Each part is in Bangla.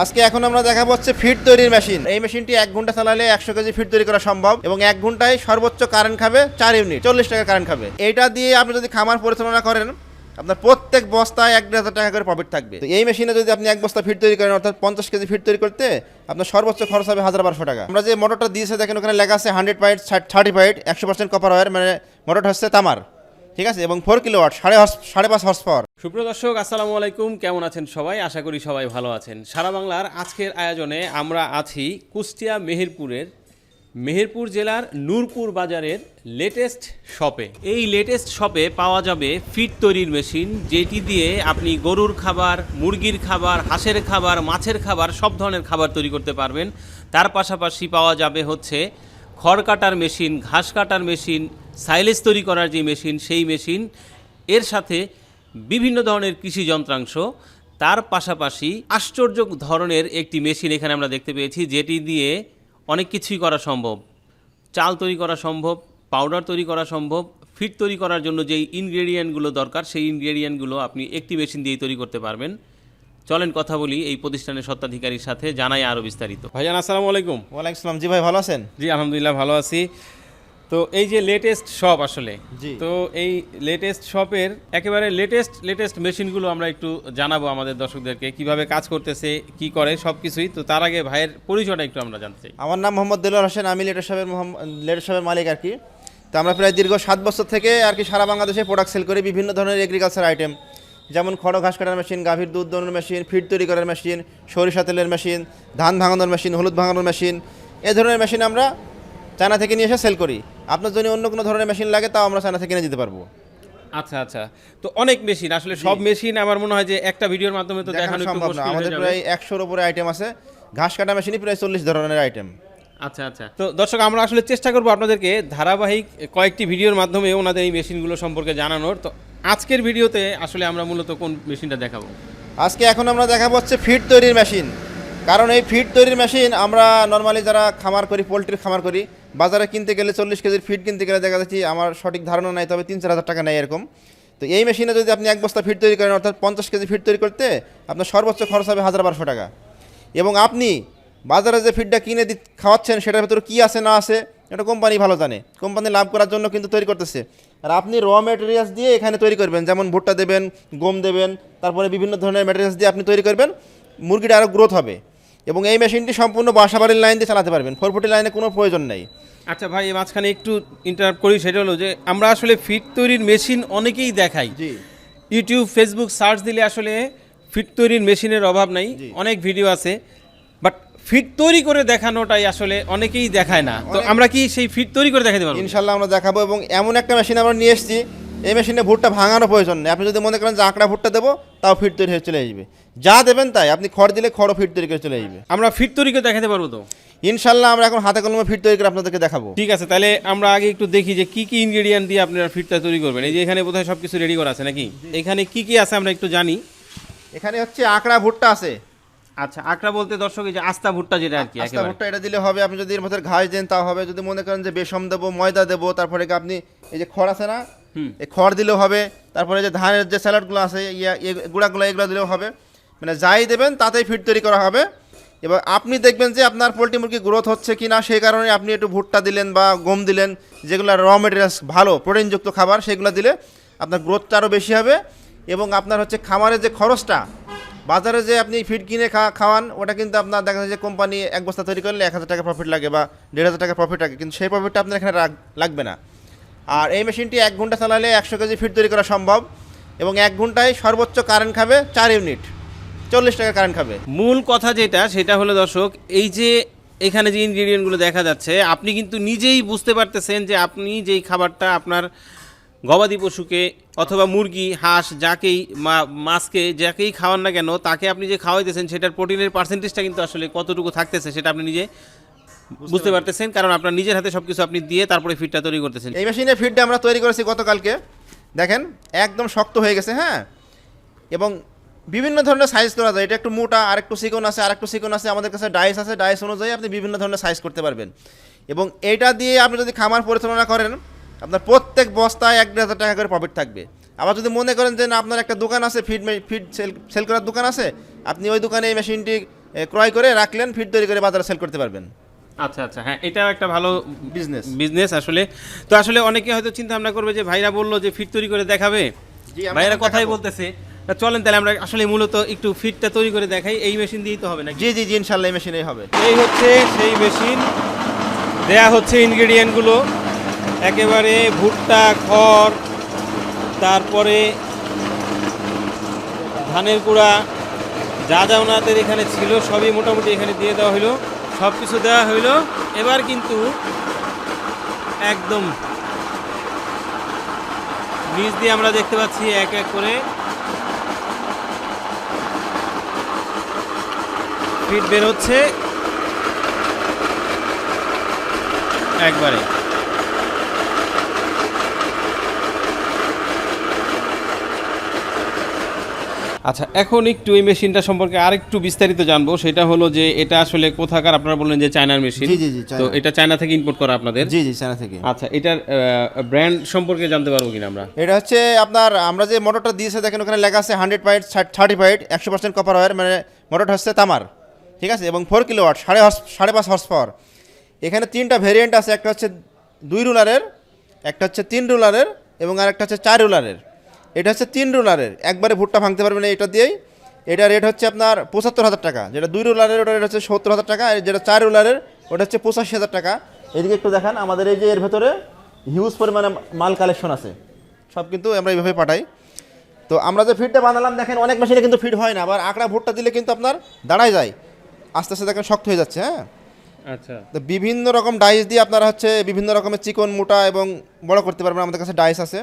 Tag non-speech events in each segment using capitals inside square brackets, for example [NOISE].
আজকে এখন আমরা দেখা হচ্ছে ফিড তৈরির মেশিন। এই মেশিনটি এক ঘণ্টা চালালে একশো কেজি ফিড তৈরি করা সম্ভব এবং এক ঘন্টায় সর্বোচ্চ কারেন্ট খাবে চার ইউনিট চল্লিশ টাকা কারেন্ট খাবে। এইটা দিয়ে আপনি যদি খামার পরিচালনা করেন, আপনার প্রত্যেক বস্তায় এক দেড় হাজার টাকা করে প্রফিট থাকবে। তো এই মেশিনে যদি আপনি এক বস্তা ফিট তৈরি করেন, অর্থাৎ পঞ্চাশ কেজি ফিড তৈরি করতে, আপনার সর্বোচ্চ খরচ হবে হাজার বারোশো টাকা। আমরা যে মোটরটা দিয়েছে, দেখেন ওখানে লেখা আছে হান্ড্রেড পয়েন্ট থার্টি পয়েন্ট একশো পার্সেন্ট কপার ওয়ার মানে মোটরটা হচ্ছে তামার। ঠিক আছে? এবং ফোর কিলো ওয়াট সাড়ে সাড়ে পাঁচ হর্স পাওয়ার সুপ্রিয় দর্শক, আসসালামু আলাইকুম। কেমন আছেন সবাই? আশা করি সবাই ভালো আছেন। সারা বাংলার আজকের আয়োজনে আমরা আছি কুষ্টিয়া মেহেরপুরের মেহেরপুর জেলার নূরপুর বাজারের লেটেস্ট শপে এই লেটেস্ট শপে পাওয়া যাবে ফিড তৈরির মেশিন যেটি দিয়ে আপনি গরুর খাবার, মুরগির খাবার, হাঁসের খাবার, মাছের খাবার, সব ধরনের খাবার তৈরি করতে পারবেন। তার পাশাপাশি পাওয়া যাবে হচ্ছে খড় কাটার মেশিন ঘাস কাটার মেশিন সাইলেজ তৈরি করার যে মেশিন সেই মেশিন এর সাথে বিভিন্ন ধরনের কৃষি যন্ত্রাংশ তার পাশাপাশি আশ্চর্য ধরনের একটি মেশিন এখানে আমরা দেখতে পেয়েছি যেটি দিয়ে অনেক কিছুই করা সম্ভব। চাল তৈরি করা সম্ভব পাউডার তৈরি করা সম্ভব ফিট তৈরি করার জন্য যেই ইনগ্রেডিয়েন্টগুলো দরকার সেই ইনগ্রেডিয়েন্টগুলো আপনি একটি মেশিন দিয়েই তৈরি করতে পারবেন। চলেন কথা বলি এই প্রতিষ্ঠানের সত্ত্বাধিকারীর সাথে জানাই আরও বিস্তারিত। ভাইজান আসসালামু আলাইকুম। ওয়ালাইকুম আসসালাম জি ভাই ভালো আছেন? জি আলহামদুলিল্লাহ ভালো আছি। তো এই যে লেটেস্ট শপ আসলে। তো এই লেটেস্ট শপের একেবারে লেটেস্ট লেটেস্ট মেশিনগুলো আমরা একটু জানাব আমাদের দর্শকদেরকে কীভাবে কাজ করতেছে কি করে সব কিছুই তো তার আগে ভাইয়ের পরিচয়টা একটু আমরা জানতে চাই। আমার নাম মোহাম্মদ দেলোয়ার হোসেন আমি লেটার সাহেবের লেটেস্ট শপের মালিক আর কি। তো আমরা প্রায় দীর্ঘ সাত বছর থেকে আর কি সারা বাংলাদেশে প্রোডাক্ট সেল করি বিভিন্ন ধরনের এগ্রিকালচার আইটেম যেমন খড় ঘাস কাটার মেশিন গাভীর দুধ দোনের মেশিন ফিড তৈরি করার মেশিন সরিষা তেলের মেশিন ধান ভাঙানোর মেশিন হলুদ ভাঙানোর মেশিন এ ধরনের মেশিন আমরা চায়না থেকে নিয়ে এসে সেল করি। আপনার জন্য অন্য কোনো ধরনের মেশিন লাগে তাও আমরা চায়না থেকে কিনে দিতে পারব। আচ্ছা আচ্ছা। তো অনেক মেশিন আসলে সব মেশিন আমার মনে হয় যে একটা ভিডিওর মাধ্যমে তো দেখানো সম্ভব না। আমাদের। প্রায় একশোর উপরে আইটেম আছে। ঘাস কাটা মেশিনই প্রায় চল্লিশ ধরনের আইটেম আচ্ছা আচ্ছা। তো দর্শক আমরা আসলে চেষ্টা করব আপনাদেরকে ধারাবাহিক কয়েকটি ভিডিওর মাধ্যমে ওনাদের এই মেশিনগুলো সম্পর্কে জানানোর। তো আজকের ভিডিওতে আসলে আমরা মূলত কোন মেশিনটা দেখাবো? আজকে এখন আমরা দেখাবো হচ্ছে ফিড তৈরির মেশিন কারণ এই ফিড তৈরির মেশিন আমরা নর্মালি যারা খামার করি পোলট্রির খামার করি বাজারে কিনতে গেলে চল্লিশ কেজির ফিড কিনতে গেলে দেখা যাচ্ছে আমার সঠিক ধারণা নাই, তবে তিন চার হাজার টাকা নেয় এরকম। তো এই মেশিনে যদি আপনি এক বস্তা ফিড তৈরি করেন, অর্থাৎ পঞ্চাশ কেজি ফিড তৈরি করতে আপনার সর্বোচ্চ খরচ হবে হাজার বারোশো টাকা। এবং আপনি বাজারে যে ফিডটা কিনে দি খাওয়াচ্ছেন, সেটার ভেতরে কী আছে, না আছে, এটা কোম্পানি ভালো জানে। কোম্পানি লাভ করার জন্য কিন্তু তৈরি করতেছে। আর আপনি র মেটেরিয়ালস দিয়ে এখানে তৈরি করবেন, যেমন ভুট্টা দেবেন, গম দেবেন, তারপরে বিভিন্ন ধরনের মেটেরিয়ালস দিয়ে আপনি তৈরি করবেন মুরগিটা আরও গ্রোথ হবে। এবং এই মেশিনটি সম্পূর্ণ বাসাবাড়ির লাইন দিয়ে চালাতে পারবেন, ফোর ফুটি লাইনে কোনো প্রয়োজন নেই। আচ্ছা ভাই মাঝখানে একটু ইন্টারাপ্ট করি সেটা হলো যে আমরা আসলে ফিট তৈরির মেশিন অনেকেই দেখাই। ইউটিউব ফেসবুক সার্চ দিলে আসলে ফিট তৈরির মেশিনের অভাব নাই অনেক ভিডিও আছে। বাট ফিট তৈরি করে দেখানোটাই আসলে অনেকেই দেখায় না। তো আমরা কি সেই ফিট তৈরি করে দেখাতে পারব? ইনশাল্লাহ আমরা দেখাবো এবং এমন একটা মেশিন আমরা নিয়ে এসেছি এই মেশিনে ভুট্টা ভাঙানোর প্রয়োজন নেই। আপনি যদি মনে করেন যে আঁকড়া ভুট্টা দেবো তাও ফিট তৈরি হয়ে চলে আসবে। যা দেবেন তাই আপনি খড় দিলে খড়ও ফিট তৈরি করে চলে আসবে। আমরা ফিট তৈরি করে দেখাতে পারব তো? ইনশাল্লাহ আমরা এখন হাতে কলমে ফিট তৈরি করে আপনাদেরকে দেখাবো। ঠিক আছে তাহলে আমরা আগে একটু দেখি যে কি কি ইনগ্রেডিয়েন্ট দিয়ে আপনারা ফিটটা তৈরি করবেন। এই যে এখানে বোধহয় সব কিছু রেডি করা আছে নাকি? এখানে কি কি আছে আমরা একটু জানি। এখানে হচ্ছে আঁকড়া ভুট্টা আছে। আচ্ছা আকড়া বলতে দর্শক এই যে আস্তা ভুট্টা যেটা আর কি আস্তা ভুট্টা এটা দিলে হবে আপনি যদি এর মধ্যে ঘাস দেন তা হবে যদি মনে করেন যে বেসম দেবো ময়দা দেবো তারপরে কি আপনি এই যে খড় আছে না এই খড় দিলেও হবে তারপরে যে ধানের যে স্যালাডগুলো আছে ইয়া গুঁড়াগুলো এগুলো দিলেও হবে। মানে যাই দেবেন তাতেই ফিট তৈরি করা হবে। এবার আপনি দেখবেন যে আপনার পোলট্রি মুরগি গ্রোথ হচ্ছে কি না সেই কারণে আপনি একটু ভুট্টা দিলেন বা গম দিলেন যেগুলো র মেটেরিয়ালস ভালো প্রোটিনযুক্ত খাবার সেগুলো দিলে আপনার গ্রোথটা আরও বেশি হবে এবং আপনার হচ্ছে খামারের যে খরচটা বাজারে যে আপনি ফিড কিনে খাওয়ান, ওটা কিন্তু আপনার দেখা যায় যে কোম্পানি এক বস্তা তৈরি করলে এক হাজার টাকা প্রফিট লাগে বা দেড় হাজার টাকা প্রফিট লাগে, কিন্তু সেই প্রফিটটা আপনার এখানে লাগবে না। আর এই মেশিনটি এক ঘণ্টা চালালে একশো কেজি ফিড তৈরি করা সম্ভব এবং এক ঘন্টায় সর্বোচ্চ কারেন্ট খাবে চার ইউনিট চল্লিশ টাকা কারেন্ট খাবে। মূল কথা যেটা, সেটা হলো দর্শক, এই যে এখানে যে ইনগ্রেডিয়েন্টগুলো দেখা যাচ্ছে, আপনি কিন্তু নিজেই বুঝতে পারতেছেন যে আপনি যেই খাবারটা আপনার গবাদি পশুকে অথবা মুরগি হাঁস যাকেই মাছকে যাকেই খাওয়ান না কেন তাকে আপনি যে খাওয়াইতেছেন সেটার প্রোটিনের পার্সেন্টেজটা কিন্তু আসলে কতটুকু থাকতেছে সেটা আপনি নিজে বুঝতে পারতেছেন। কারণ আপনার নিজের হাতে সব কিছু আপনি দিয়ে তারপরে ফিটটা তৈরি করতেছেন। এই মেশিনে ফিডটা আমরা তৈরি করেছি গতকালকে। দেখেন একদম শক্ত হয়ে গেছে হ্যাঁ? এবং বিভিন্ন ধরনের সাইজ করা যায়। এটা একটু মোটা আর একটু চিকন আছে আর একটু চিকন আছে। আমাদের কাছে ডাইস আছে ডাইস অনুযায়ী আপনি বিভিন্ন ধরনের সাইজ করতে পারবেন। এবং এইটা দিয়ে আপনি যদি খামার পরিচালনা করেন আপনার প্রত্যেক বস্তায় এক দেড় হাজার টাকা করে প্রফিট থাকবে। আবার যদি মনে করেন যে না আপনার একটা দোকান আছে ফিড ফিড সেল সেল করার দোকান আছে আপনি ওই দোকানে এই মেশিনটি ক্রয় করে রাখলেন ফিড তৈরি করে বাজারে সেল করতে পারবেন। আচ্ছা আচ্ছা হ্যাঁ এটাও একটা ভালো বিজনেস বিজনেস আসলে। তো আসলে অনেকে হয়তো চিন্তা ভাবনা করবে যে ভাইরা বলল যে ফিট তৈরি করে দেখাবে। ভাইরা কথাই বলতেছে চলেন তাহলে আমরা আসলে মূলত একটু ফিটটা তৈরি করে দেখাই এই মেশিন দিয়েই তো হবে না জি জি জি ইনশাল্লাহ এই মেশিনেই হবে। এই হচ্ছে সেই মেশিন দেয়া হচ্ছে ইনগ্রেডিয়েন্টগুলো একেবারে ভুট্টা, খড়, তারপরে ধানের গুঁড়া যা যা ওনাদের এখানে ছিল সবই মোটামুটি এখানে দিয়ে দেওয়া হলো সব কিছু দেওয়া হইল। এবার কিন্তু একদম নিচ দিয়ে আমরা দেখতে পাচ্ছি এক এক করে ফিট বের হচ্ছে। একবারে। আচ্ছা এখন একটু এই মেশিনটা সম্পর্কে আরেকটু বিস্তারিত জানব। সেটা হলো যে এটা আসলে কোথাকার? আপনারা বললেন যে চায়নার মেশিন। জি, জি, তো এটা চায়না থেকে ইম্পোর্ট করা আপনাদের? জি জি চায়না থেকে। আচ্ছা এটার ব্র্যান্ড সম্পর্কে জানতে পারব কিনা আমরা? এটা হচ্ছে আপনার আমরা যে মোটরটা দিয়েছে দেখেন ওখানে লেখা আছে হান্ড্রেড পাইট থার্টি পাইট একশো পার্সেন্ট কপার ওয়ার মানে মোটরটা হচ্ছে তামার। ঠিক আছে? এবং ফোর কিলো ওয়াট সাড়ে সাড়ে পাঁচ হর্স পাওয়ার এখানে তিনটা ভেরিয়েন্ট আছে একটা হচ্ছে দুই রুলারের একটা হচ্ছে তিন রুলারের এবং আরেকটা হচ্ছে চার রুলারের এটা হচ্ছে তিন রুলারের। একবারে ভুট্টা ভাঙতে পারবেন এটা দিয়েই। এটা রেট হচ্ছে আপনার পঁচাত্তর হাজার টাকা। যেটা দুই রুলারের ওটা রেট হচ্ছে সত্তর হাজার টাকা। আর যেটা চার রুলারের ওটা হচ্ছে পঁচাশি হাজার টাকা। এদিকে একটু দেখান আমাদের এই যে এর ভেতরে হিউজ পরিমাণে মাল কালেকশন আছে। সব কিন্তু আমরা এইভাবে পাঠাই। তো আমরা যে ফিডটা বানালাম দেখেন অনেক মেশিনে কিন্তু ফিড হয় না আবার আঁকড়া ভুট্টা দিলে কিন্তু আপনার দাঁড়ায় যায়। আস্তে আস্তে দেখেন শক্ত হয়ে যাচ্ছে হ্যাঁ? আচ্ছা। তো বিভিন্ন রকম ডাইস দিয়ে আপনারা হচ্ছে বিভিন্ন রকমের চিকন মোটা এবং বড় করতে পারবেন। আমাদের কাছে ডাইস আছে।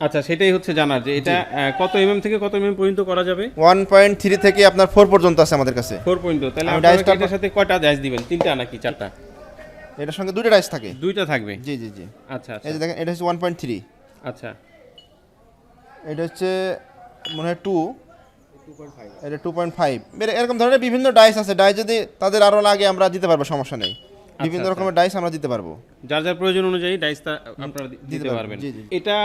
আচ্ছা সেটাই হচ্ছে জানার যে এটা কত এমএম থেকে কত এমএম পর্যন্ত করা যাবে? ওয়ান পয়েন্ট থ্রি থেকে আপনার ফোর পর্যন্ত আছে আমাদের কাছে। ফোর পর্যন্ত তাহলে dice-টা- এটার সাথে কয়টা ডাইস দিবেন? তিনটা নাকি চারটা? এটার সঙ্গে দুটো ডাইস থাকে। দুইটা থাকবে? জি জি জি। আচ্ছা আচ্ছা। এই যে দেখেন এটা হচ্ছে ওয়ান পয়েন্ট থ্রি আচ্ছা। এটা হচ্ছে মনে হয় টু এটা টু পয়েন্ট ফাইভ এরকম ধরনের বিভিন্ন ডাইস আছে। ডাইস যদি তাদের আরও লাগে আমরা দিতে পারব সমস্যা নেই। বিভিন্ন আচ্ছা। রকমের ডাইস আমরা দিতে পারব। যার যার প্রয়োজন অনুযায়ী ডাইসটা আপনারা দিতে পারবেন। এটা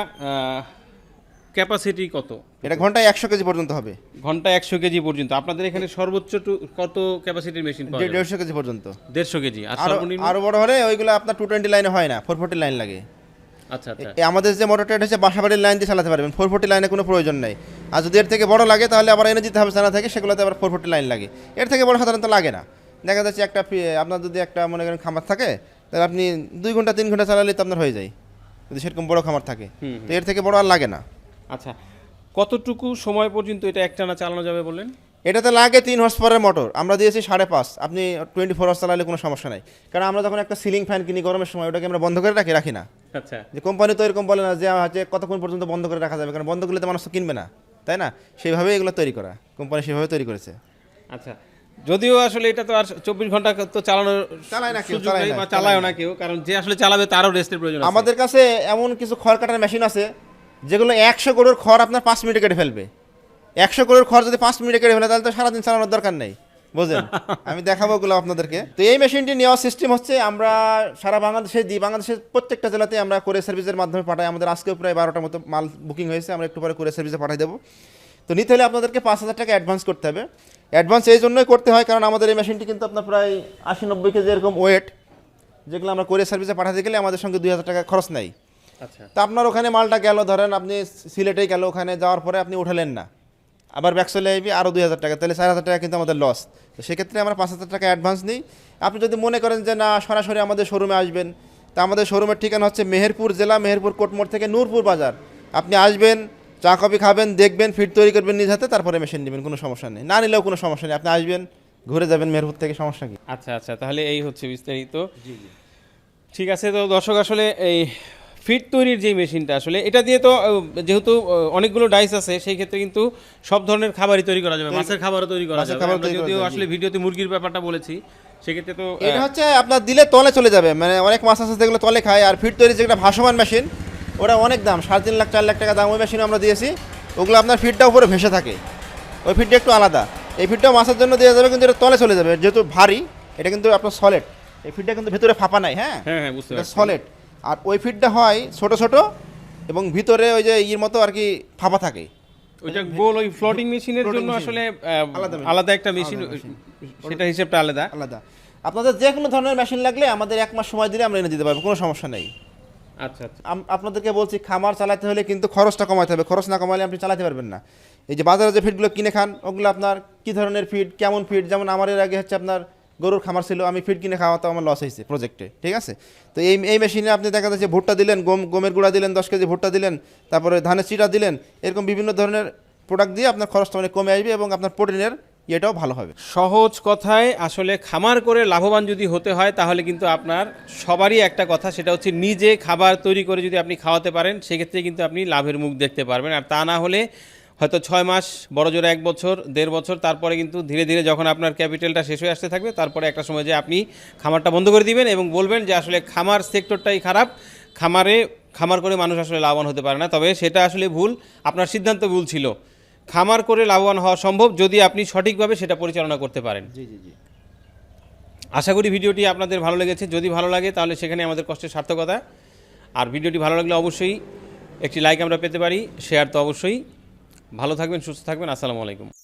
ক্যাপাসিটি কত? এটা ঘন্টায় একশো কেজি পর্যন্ত হবে। ঘন্টায় একশো কেজি পর্যন্ত। আপনাদের এখানে সর্বোচ্চ কত ক্যাপাসিটির মেশিন দেড়শো কেজি পর্যন্ত। দেড়শো কেজি। আর বড় হলে ওইগুলো আপনার টু টোয়েন্টি লাইনে হয় না ফোর ফোর্টি লাইন লাগে। আচ্ছা আচ্ছা। আমাদের যে মোটরটা এটা হচ্ছে বাসাবাড়ির লাইন দিয়ে চালাতে পারবেন। ফোর ফোর্টি লাইনে কোনো প্রয়োজন নেই। আর যদি এর থেকে বড় লাগে তাহলে আবার এনে দিতে হবে জানা থেকে সেগুলোতে আবার ফোর ফোর্টি লাইন লাগে। এর থেকে বড় সাধারণত লাগে না। দেখা যাচ্ছে একটা আপনার যদি একটা মনে করেন খামার থাকে তাহলে আপনি দুই ঘণ্টা তিন ঘণ্টা চালালে তো আপনার হয়ে যায়। যদি সেরকম বড় খামার থাকে। তো এর থেকে বড় আর লাগে না। আচ্ছা কতটুকু সময় পর্যন্ত এটা একটানা চালানো যাবে বললেন? এটাতে লাগে তিন হর্স পাওয়ারের মোটর আমরা দিয়েছি সাড়ে পাঁচ। আপনি টোয়েন্টি ফোর আওয়ার্স চালালে কোনো সমস্যা নাই। কারণ আমরা যখন একটা সিলিং ফ্যান কিনি গরমের সময় ওটাকে আমরা বন্ধ করে রাখি রাখি না। আচ্ছা। যে কোম্পানি তো এরকম বলে না যে হচ্ছে কতক্ষণ পর্যন্ত বন্ধ করে রাখা যাবে? কারণ বন্ধ করলে তো মানুষ কিনবে না। তাই না? সেইভাবে এগুলো তৈরি করা। কোম্পানি সেভাবে তৈরি করেছে। আচ্ছা যদিও আসলে এটা তো আর চব্বিশ ঘণ্টা তো চালানোর চালায় না কেউ, চালায় না, চালায় না। না কেউ কারণ যে আসলে চালাবে তারও রেস্টের প্রয়োজন আমাদের কাছে এমন কিছু খড় কাটার মেশিন আছে যেগুলো একশো গরুর খড় আপনার পাঁচ মিনিটে কেটে ফেলবে। একশো গরুর খড় যদি পাঁচ মিনিটে কেটে ফেলে তাহলে তো সারাদিন চালানোর দরকার নেই বুঝলেন [LAUGHS] আমি দেখাবো ওগুলো আপনাদেরকে। তো এই মেশিনটি নেওয়ার সিস্টেম হচ্ছে আমরা সারা বাংলাদেশে দিই বাংলাদেশের প্রত্যেকটা জেলাতে আমরা করে সার্ভিসের মাধ্যমে পাঠাই। আমাদের আজকেও প্রায় বারোটার মতো মাল বুকিং হয়েছে আমরা একটু পরে করে সার্ভিসে পাঠিয়ে দেবো। তো নিতে হলে আপনাদেরকে পাঁচ হাজার টাকা অ্যাডভান্স করতে হবে। অ্যাডভান্স এই জন্যই করতে হয় কারণ আমাদের এই মেশিনটি কিন্তু আপনার প্রায় আশি নব্বই কেজি এরকম ওয়েট যেগুলো আমরা কোরিয়ার সার্ভিসে পাঠাতে গেলে আমাদের সঙ্গে দুই হাজার টাকা খরচ নেই। আচ্ছা। তা আপনার ওখানে মালটা গেল ধরেন আপনি সিলেটে গেল ওখানে যাওয়ার পরে আপনি উঠালেন না। আবার ব্যাক চলে আসবি আরও দুই হাজার টাকা তাহলে চার হাজার টাকা কিন্তু আমাদের লস তো সেক্ষেত্রে আমরা পাঁচ হাজার টাকা অ্যাডভান্স নিই। আপনি যদি মনে করেন যে না সরাসরি আমাদের শোরুমে আসবেন তা আমাদের শোরুমের ঠিকানা হচ্ছে মেহেরপুর জেলা মেহেরপুর কোটমোড় থেকে নূরপুর বাজার। আপনি আসবেন চা কফি খাবেন দেখবেন ফিট তৈরি করবেন নিজ হাতে তারপরে মেশিন নেবেন কোনো সমস্যা নেই। না নিলেও কোনো সমস্যা নেই। আপনি আসবেন ঘুরে যাবেন মেহেরপুর থেকে সমস্যা কি? আচ্ছা আচ্ছা তাহলে এই হচ্ছে বিস্তারিত। ঠিক আছে তো দর্শক আসলে এই ফিট তৈরির যে মেশিনটা আসলে এটা দিয়ে তো যেহেতু অনেকগুলো ডাইস আছে সেই ক্ষেত্রে কিন্তু সব ধরনের খাবারই তৈরি করা যাবে মাছের খাবারও তৈরি করা যাবে। আমরা যদিও আসলে ভিডিওতে মুরগির ব্যাপারটা বলেছি সেক্ষেত্রে তো এটা হচ্ছে আপনার দিলে তলে চলে যাবে। মানে অনেক মাছ আছে যেগুলো তলে খায় আর ফিট তৈরি যেগুলো ভাসমান মেশিন ওটা অনেক দাম সাড়ে তিন লাখ চার লাখ টাকা দাম ওই মেশিন আমরা দিয়েছি। ওগুলো আপনার ফিটটা উপরে ভেসে থাকে। ওই ফিটটা একটু আলাদা। এই ফিটটাও মাছের জন্য দেওয়া যাবে কিন্তু এটা তলে চলে যাবে। যেহেতু ভারী এটা কিন্তু আপনার সলিড এই ফিটটা কিন্তু ভিতরে ফাঁপা নাই হ্যাঁ? হ্যাঁ হ্যাঁ সলিড আর ওই ফিটটা হয় ছোট ছোট এবং ভিতরে ওই যে ইয়ের মতো আর কি ফাঁপা থাকে। ওইটা গোল ওই ফ্লোটিং মেশিনের জন্য আসলে আলাদা আলাদা একটা মেশিন সেটা হিসেবটা আলাদা। আলাদা। আপনাদের যে কোনো ধরনের মেশিন লাগলে আমাদের এক মাস সময় দিলে আমরা এনে দিতে পারব কোনো সমস্যা নেই। আচ্ছা আচ্ছা। আপনাদেরকে বলছি, খামার চালাতে হলে কিন্তু খরচটা কমাতে হবে। খরচ না কমালে আপনি চালাতে পারবেন না। এই যে বাজারে যে ফিডগুলো কিনে খান, ওগুলো আপনার কি ধরনের ফিড কেমন ফিড যেমন আমার এর আগে হচ্ছে আপনার গরুর খামার ছিল, আমি ফিড কিনে খাওয়াতে আমার লস হয়েছে প্রজেক্টে ঠিক আছে? তো এই এই মেশিনে আপনি দেখা যাচ্ছে ভুট্টা দিলেন, গম, গমের গুঁড়া দিলেন, দশ কেজি ভুট্টা দিলেন, তারপরে ধানের চিটা দিলেন, এরকম বিভিন্ন ধরনের প্রোডাক্ট দিয়ে আপনার খরচটা অনেক কমে আসবে এবং আপনার প্রোটিনের ইয়েটাও ভালো হবে। সহজ কথায় আসলে খামার করে লাভবান যদি হতে হয়, তাহলে কিন্তু আপনার সবারই একটা কথা, সেটা হচ্ছে নিজে খাবার তৈরি করে যদি আপনি খাওয়াতে পারেন, সেক্ষেত্রে কিন্তু আপনি লাভের মুখ দেখতে পারবেন। আর তা না হলে হয়তো ছয় মাস, বড় জোরে এক বছর, দেড় বছর, তারপরে কিন্তু ধীরে ধীরে যখন আপনার ক্যাপিটালটা শেষ হয়ে আসতে থাকবে, তারপরে একটা সময় যে আপনি খামারটা বন্ধ করে দিবেন এবং বলবেন যে আসলে খামার সেক্টরটাই খারাপ, খামারে, খামার করে মানুষ আসলে লাভবান হতে পারে না। তবে সেটা আসলে ভুল, আপনার সিদ্ধান্ত ভুল ছিল। খামার করে লাভবান হওয়া সম্ভব যদি আপনি সঠিকভাবে সেটা পরিচালনা করতে পারেন। জি জি জি। আশা করি ভিডিওটি আপনাদের ভালো লেগেছে। যদি ভালো লাগে তাহলে সেখানে আমাদের কষ্টের সার্থকতা। আর ভিডিওটি ভালো লাগলে অবশ্যই একটি লাইক আমরা পেতে পারি শেয়ার তো অবশ্যই। ভালো থাকবেন সুস্থ থাকবেন আসসালামু আলাইকুম।